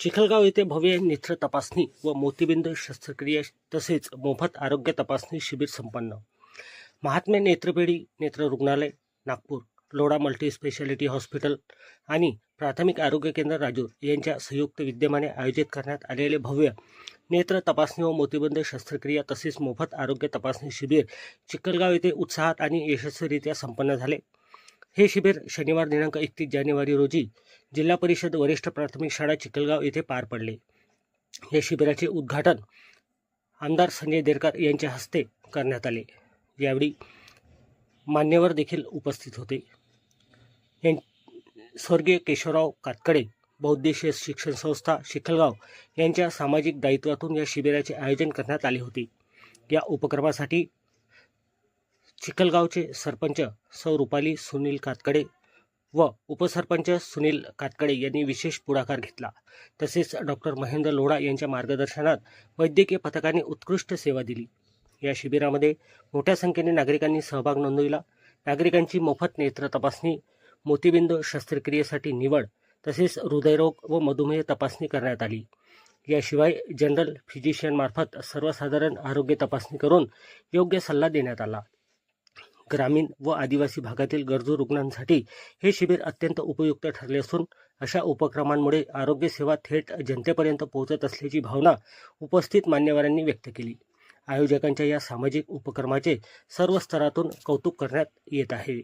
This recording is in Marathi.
चिखलगाव येथे भव्य नेत्र तपासणी व मोतीबिंद शस्त्रक्रिया तसेच मोफत आरोग्य तपासणी शिबिर संपन्न. महात्मे नेत्रपेढी नेत्र रुग्णालय Nagpur Lodha multi specialty hospital आणि प्राथमिक आरोग्य केंद्र राजूर यांच्या संयुक्त विद्यमाने आयोजित करण्यात आलेले भव्य नेत्र तपासणी व मोतीबंद शस्त्रक्रिया तसेच मोफत आरोग्य तपासणी शिबिर चिखलगाव येथे उत्साहात आणि यशस्वीरित्या संपन्न झाले. हे शिबिर शनिवार दिनांक एकतीस जानेवारी रोजी जिल्हा परिषद वरिष्ठ प्राथमिक शाळा चिखलगाव येथे पार पडले. या शिबिराचे उद्घाटन आमदार संजय देरकर यांच्या हस्ते करण्यात आले. यावेळी मान्यवर देखील उपस्थित होते. यां स्वर्गीय केशवराव कातकडे बहुद्देशीय शिक्षण संस्था शिखलगाव यांच्या सामाजिक दायित्वातून या शिबिराचे आयोजन करण्यात आले होते. या उपक्रमासाठी चिखलगावचे सरपंच सौ रुपाली सुनील कातकडे व उपसरपंच सुनील कातकडे यांनी विशेष पुढाकार घेतला. तसेच डॉक्टर महेंद्र लोढा यांच्या मार्गदर्शनात वैद्यकीय पथकाने उत्कृष्ट सेवा दिली. या शिबिरामध्ये मोठ्या संख्येने नागरिकांनी सहभाग नोंदविला. नागरिकांची मोफत नेत्र तपासणी मोतीबिंद शस्त्रक्रियेसाठी निवड तसेच हृदयरोग व मधुमेह तपासणी करण्यात आली. याशिवाय जनरल फिजिशियनमार्फत सर्वसाधारण आरोग्य तपासणी करून योग्य सल्ला देण्यात आला. ग्रामीण व आदिवासी भागातील गरजू रुग्णांसाठी हे शिबिर अत्यंत उपयुक्त ठरले असून अशा उपक्रमांमुळे आरोग्यसेवा थेट जनतेपर्यंत पोहोचत असल्याची भावना उपस्थित मान्यवरांनी व्यक्त केली. आयोजकांच्या या सामाजिक उपक्रमाचे सर्व स्तरातून कौतुक करण्यात येत आहे.